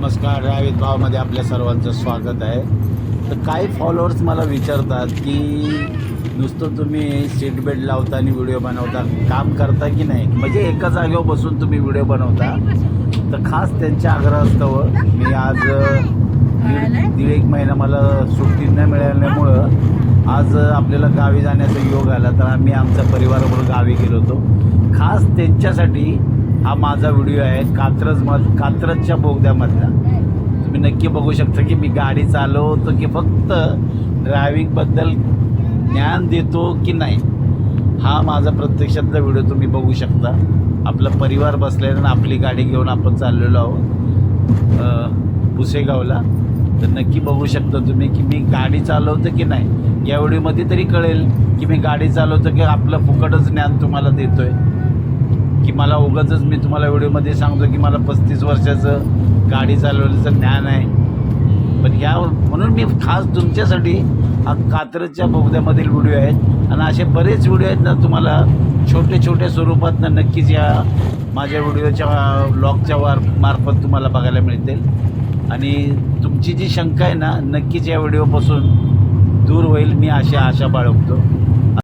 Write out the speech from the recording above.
नमस्कार रावित भावमध्ये आपल्या सर्वांचं स्वागत आहे. तर काही फॉलोअर्स मला विचारतात की नुसतं तुम्ही सीट बेल्ट लावता आणि व्हिडिओ बनवता काम करता की नाही? म्हणजे एका जागेवर बसून तुम्ही व्हिडिओ बनवता. तर खास त्यांच्या आग्रहास्तव मी आज दीड दीड एक महिना मला सुट्टी न मिळाल्यामुळं आज आपल्याला गावी जाण्याचा योग आला. तर आम्ही आमच्या परिवाराबरोबर गावी गेलो होतो. खास त्यांच्यासाठी हा माझा व्हिडिओ आहे कात्रज मध कात्रजच्या बोगद्यामधला. तुम्ही नक्की बघू शकता की मी गाडी चालवतो की फक्त ड्रायव्हिंगबद्दल ज्ञान देतो की नाही हा माझा प्रत्यक्षातला व्हिडिओ तुम्ही बघू शकता. आपला परिवार बसलेला आणि आपली गाडी घेऊन आपण चाललेलो आहोत पुसेगावला तर नक्की बघू शकता तुम्ही की मी गाडी चालवतो की नाही या व्हिडिओमध्ये तरी कळेल की मी गाडी चालवतो की आपलं फुकटच ज्ञान तुम्हाला देतो आहे की मला उगाचच मी तुम्हाला व्हिडिओमध्ये सांगतो की मला पस्तीस वर्षाचं गाडी चालवण्याचं ज्ञान आहे. पण ह्या म्हणून मी खास तुमच्यासाठी हा कात्रजच्या बोगद्यामधील व्हिडिओ आहेत आणि असे बरेच व्हिडिओ आहेत ना तुम्हाला छोटे छोटे स्वरूपात ना नक्कीच या माझ्या व्हिडिओच्या ब्लॉगच्या वार मार्फत तुम्हाला बघायला मिळतील. आणि तुमची जी शंका आहे ना नक्कीच या व्हिडिओपासून दूर होईल मी अशी आशा बाळगतो.